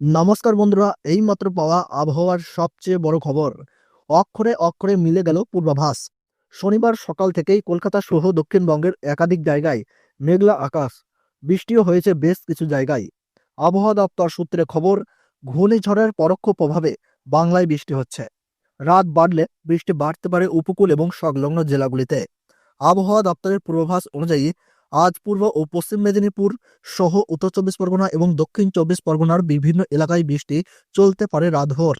নমস্কার বন্ধুরা, এইমাত্র পাওয়া আবহাওয়ার সবচেয়ে বড় খবর। অক্ষরে অক্ষরে মিলে গেল পূর্বাভাস। শনিবার সকাল থেকেই কলকাতা সহ দক্ষিণবঙ্গের একাধিক জায়গায় মেঘলা আকাশ। বৃষ্টিও হয়েছে বেশ কিছু জায়গায়। আবহাওয়া দপ্তর সূত্রে খবর, ঘূর্ণিঝড়ের পরোক্ষ প্রভাবে বাংলায় বৃষ্টি হচ্ছে। রাত বাড়লে বৃষ্টি বাড়তে পারে উপকূল এবং সংলগ্ন জেলাগুলিতে। আবহাওয়া দপ্তরের পূর্বাভাস অনুযায়ী আজ পূর্ব ও পশ্চিম মেদিনীপুর সহ উত্তর চব্বিশ পরগনা এবং দক্ষিণ চব্বিশ পরগনার বিভিন্ন এলাকায় বৃষ্টি চলতে পারে রাতভর।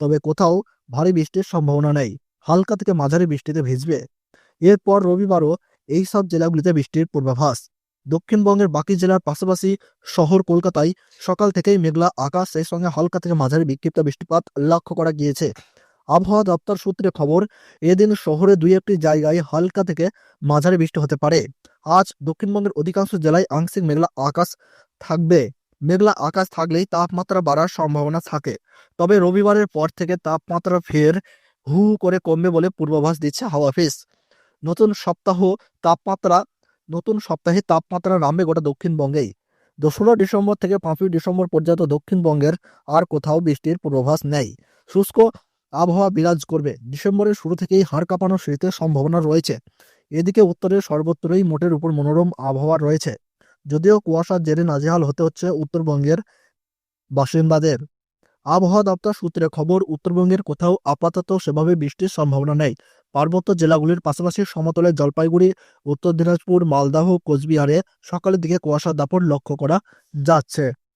তবে কোথাও ভারী বৃষ্টির সম্ভাবনা নেই। হালকা থেকে মাঝারি বৃষ্টিতে ভিজবে। এরপর রবিবারও এই সব জেলাগুলিতে বৃষ্টির পূর্বাভাস। দক্ষিণবঙ্গের বাকি জেলার পাশাপাশি শহর কলকাতায় সকাল থেকেই মেঘলা আকাশ সেই সঙ্গে হালকা থেকে মাঝারি বিক্ষিপ্ত বৃষ্টিপাত লক্ষ্য করা গিয়েছে। আবহাওয়া দপ্তর সূত্রে খবর, এদিন শহরে দুই একটি জায়গায় হালকা থেকে মাঝারি বৃষ্টি হতে পারে। আজ দক্ষিণবঙ্গের অধিকাংশ জেলায় আংশিক মেঘলা আকাশ থাকবে। মেঘলা আকাশ থাকলেই তাপমাত্রা বাড়ার সম্ভাবনা থাকে। তবে রবিবারের পর থেকে তাপমাত্রা ফের হু হু করে কমবে বলে পূর্বাভাস দিচ্ছে হাওয়া অফিস। নতুন সপ্তাহ তাপমাত্রা, নতুন সপ্তাহে তাপমাত্রা নামবে গোটা দক্ষিণবঙ্গেই। দোসরা ডিসেম্বর থেকে পাঁচই ডিসেম্বর পর্যন্ত দক্ষিণবঙ্গের আর কোথাও বৃষ্টির পূর্বাভাস নেই। শুষ্ক আবহাওয়া বিরাজ করবে। ডিসেম্বরের শুরু থেকেই হাড় কাঁপানো শীতের সম্ভাবনা রয়েছে। এদিকে উত্তরের সর্বত্রই মোটের উপর মনোরম আবহাওয়া রয়েছে। যদিও কুয়াশার জেরে নাজেহাল হতে হচ্ছে উত্তরবঙ্গের বাসিন্দাদের। আবহাওয়া দপ্তর সূত্রে খবর, উত্তরবঙ্গের কোথাও আপাতত সেভাবে বৃষ্টির সম্ভাবনা নেই। পার্বত্য জেলাগুলির পাশাপাশি সমতলে জলপাইগুড়ি, উত্তর দিনাজপুর, মালদাহ, কোচবিহারে সকালের দিকে কুয়াশার দাপট লক্ষ্য করা যাচ্ছে।